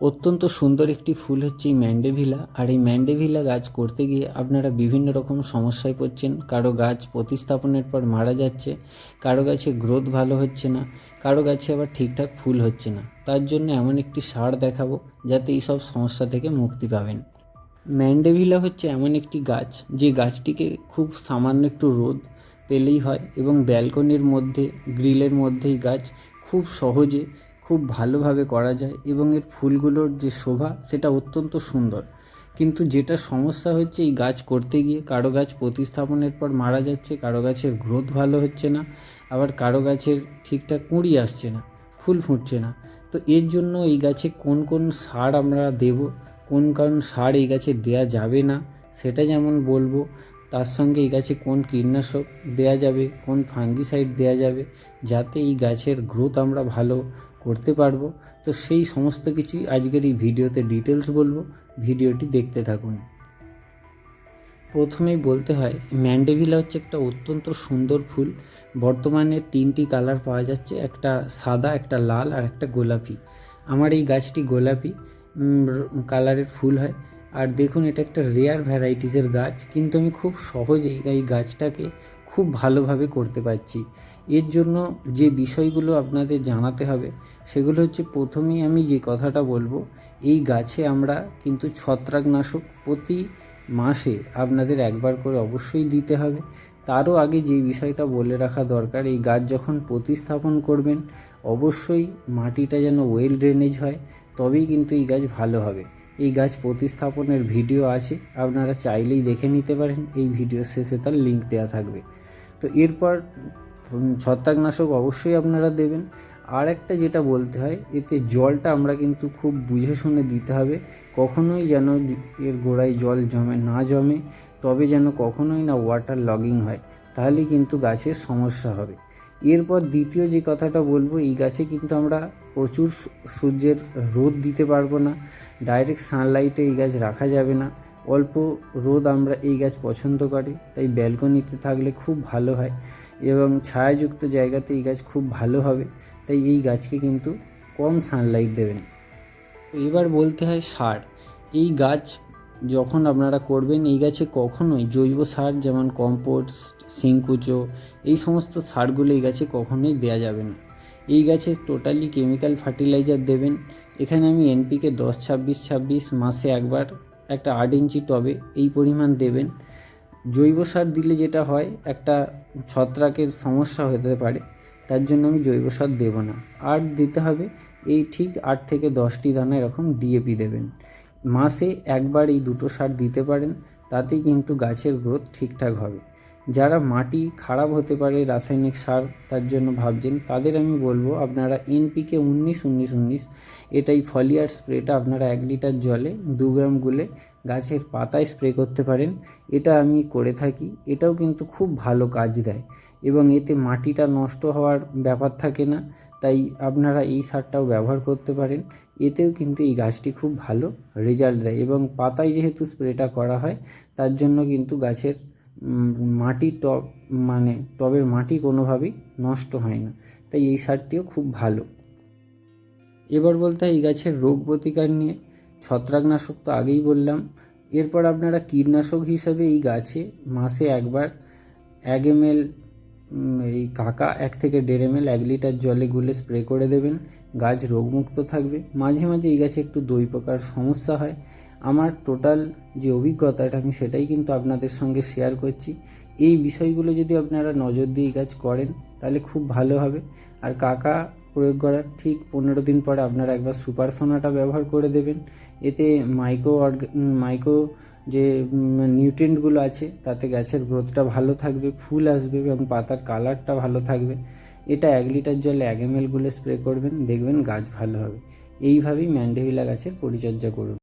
অত্যন্ত সুন্দর একটি ফুল হচ্ছে এই ম্যান্ডেভিলা। আর এই ম্যান্ডেভিলা গাছ করতে গিয়ে আপনারা বিভিন্ন রকম সমস্যায় পড়ছেন। কারও গাছ প্রতিস্থাপনের পর মারা যাচ্ছে, কারও গাছে গ্রোথ ভালো হচ্ছে না, কারও গাছে আবার ঠিকঠাক ফুল হচ্ছে না। তার জন্য এমন একটি সার দেখাবো, যাতে এই সব সমস্যা থেকে মুক্তি পাবেন। ম্যান্ডেভিলা হচ্ছে এমন একটি গাছ, যে গাছটিকে খুব সামান্য একটু রোদ পেলেই হয় এবং ব্যালকনির মধ্যে, গ্রিলের মধ্যেই গাছ খুব সহজে খুব ভালোভাবে করা যায় এবং এর ফুলগুলোর যে শোভা, সেটা অত্যন্ত সুন্দর। কিন্তু যেটা সমস্যা হচ্ছে এই গাছ করতে গিয়ে, কারও গাছ প্রতিস্থাপনের পর মারা যাচ্ছে, কারও গাছের গ্রোথ ভালো হচ্ছে না, আবার কারও গাছের ঠিকঠাক কুঁড়ি আসছে না, ফুল ফুটছে না। তো এর জন্য এই গাছে কোন কোন সার আমরা দেব, কোন কোন সার এই গাছে দেয়া যাবে না, সেটা যেমন বলব, তার সঙ্গে এই গাছে কোন কীটনাশক দেয়া যাবে, কোন ফাঙ্গিসাইড দেয়া যাবে, যাতে এই গাছের গ্রোথ আমরা ভালো করতে পারব। তো সেই সমস্ত কিছুই আজকের এই ভিডিওতে ডিটেলস বলব। ভিডিওটি দেখতে থাকুন। প্রথমেই বলতে হয় ম্যান্ডেভিলা হচ্ছে একটা অত্যন্ত সুন্দর ফুল। বর্তমানে তিনটি কালার পাওয়া যাচ্ছে, একটা সাদা, একটা লাল আর একটা গোলাপি। আমার এই গাছটি গোলাপি কালারের ফুল হয়। আর দেখুন, এটা একটা রেয়ার ভ্যারাইটিসের গাছ। কিন্তু আমি খুব সহজেই এই গাছটাকে খুব ভালোভাবে করতে পারছি। এর জন্য যে বিষয়গুলো আপনাদের জানাতে হবে, সেগুলো হচ্ছে প্রথমেই আমি যে কথাটা বলব, এই গাছে আমরা কিন্তু ছত্রাকনাশক প্রতি মাসে আপনাদের একবার করে অবশ্যই দিতে হবে। তারও আগে যে বিষয়টা বলে রাখা দরকার, এই গাছ যখন প্রতিস্থাপন করবেন, অবশ্যই মাটিটা যেন ওয়েল ড্রেনেজ হয়, তবেই কিন্তু এই গাছ ভালো হবে। এই গাছ প্রতিস্থাপনের ভিডিও আছে, আপনারা চাইলেই দেখে নিতে পারেন, এই ভিডিও শেষে তার লিঙ্ক দেওয়া থাকবে। তো এরপর ছত্রাকনাশক অবশ্যই আপনারা দেবেন। আর একটা যেটা বলতে হয়, এতে জলটা আমরা কিন্তু খুব বুঝে শুনে দিতে হবে। কখনোই যেন এর গোড়ায় জল জমে না জমে, তবে যেন কখনোই না ওয়াটার লগিং হয়, তাহলে কিন্তু গাছের সমস্যা হবে। এরপর দ্বিতীয় যে কথাটা বলব, এই গাছে কিন্তু আমরা প্রচুর সূর্যের রোদ দিতে পারব না ডাইরেক্ট সানলাইটে এই গাছ রাখা যাবে না। অল্প রোদ আমরা এই গাছ পছন্দ করি, তাই ব্যালকনিতে থাকলে খুব ভালো হয়। এবং ছায়াযুক্ত জায়গাতে এই গাছ খুব ভালো হবে, তাই এই গাছকে কিন্তু কম সানলাইট দেবেন। এবার বলতে হয় সার। এই গাছ যখন আপনারা করবেন, এই গাছে কখনোই জৈব সার যেমন কম্পোস্ট সিংকুচো, এই সমস্ত সারগুলো এই গাছে কখনোই দেওয়া যাবে না। এই গাছে টোটালি কেমিক্যাল ফার্টিলাইজার দেবেন। এখানে আমি এনপিকে দশ, ছাব্বিশ ছাব্বিশ মাসে একবার একটা আট ইঞ্চি টবে এই পরিমাণ দেবেন। জৈব সার দিলে যেটা হয়, একটা ছত্রাকের সমস্যা হতে পারে, তার জন্য আমি জৈব সার দেবো না। আর দিতে হবে, এই ঠিক আট থেকে দশটি দানা এরকম ডিএপি দেবেন। মাসে একবার এই দুটো সার দিতে পারেন, তাতেই কিন্তু গাছের গ্রোথ ঠিকঠাক হবে। যারা মাটি খারাপ হতে পারে, রাসায়নিক সার তার জন্য ভাবছেন, তাদের আমি বলব, আপনারা এনপিকে উনিশ উনিশ উনিশ, এটাই ফলিয়ার স্প্রেটা আপনারা এক লিটার জলে দু গ্রাম গুলে গাছের পাতায় স্প্রে করতে পারেন। এটা আমি করে থাকি। এটাও কিন্তু খুব ভালো কাজ দেয় এবং এতে মাটিটা নষ্ট হওয়ার ব্যাপার থাকে না, তাই আপনারা এই সারটাও ব্যবহার করতে পারেন। এতেও কিন্তু এই গাছটি খুব ভালো রেজাল্ট দেয় এবং পাতায় যেহেতু স্প্রেটা করা হয়, তার জন্য কিন্তু গাছের মাটি টব মানে টবের মাটি কোনোভাবেই নষ্ট হয় না। তাই এই সারটিও খুব ভালো। এবার বলতে হয় এই গাছের রোগ প্রতিকার নিয়ে। ছত্রাকনাশক তো আগেই বললাম। এরপর আপনারা কীটনাশক হিসাবে এই গাছে মাসে একবার এক এম এই কাকা এক থেকে দেড় এম এক লিটার জলে গুলে স্প্রে করে দেবেন। গাছ রোগমুক্ত থাকবে। মাঝে মাঝে এই গাছে একটু দই পোকার সমস্যা হয়। আমার টোটাল যে অভিজ্ঞতাটা আমি সেটাই কিন্তু আপনাদের সঙ্গে শেয়ার করছি। এই বিষয়গুলো যদি আপনারা নজর দিয়ে গাছ করেন, তাহলে খুব ভালো হবে। আর কাকা প্রয়োগ করার ঠিক পনেরো দিন পরে আপনারা একবার সুপার সোনাটা ব্যবহার করে দেবেন। এতে মাইক্রো মাইক্রো যে নিউট্রিয়েন্টগুলো আছে, তাতে গাছের গ্রোথটা ভালো থাকবে, ফুল আসবে এবং পাতার কালারটা ভালো থাকবে। এটা এক লিটার জলে এক এম স্প্রে করবেন, দেখবেন গাছ ভালো হবে। এইভাবেই ম্যান্ডেভিলা গাছের পরিচর্যা করুন।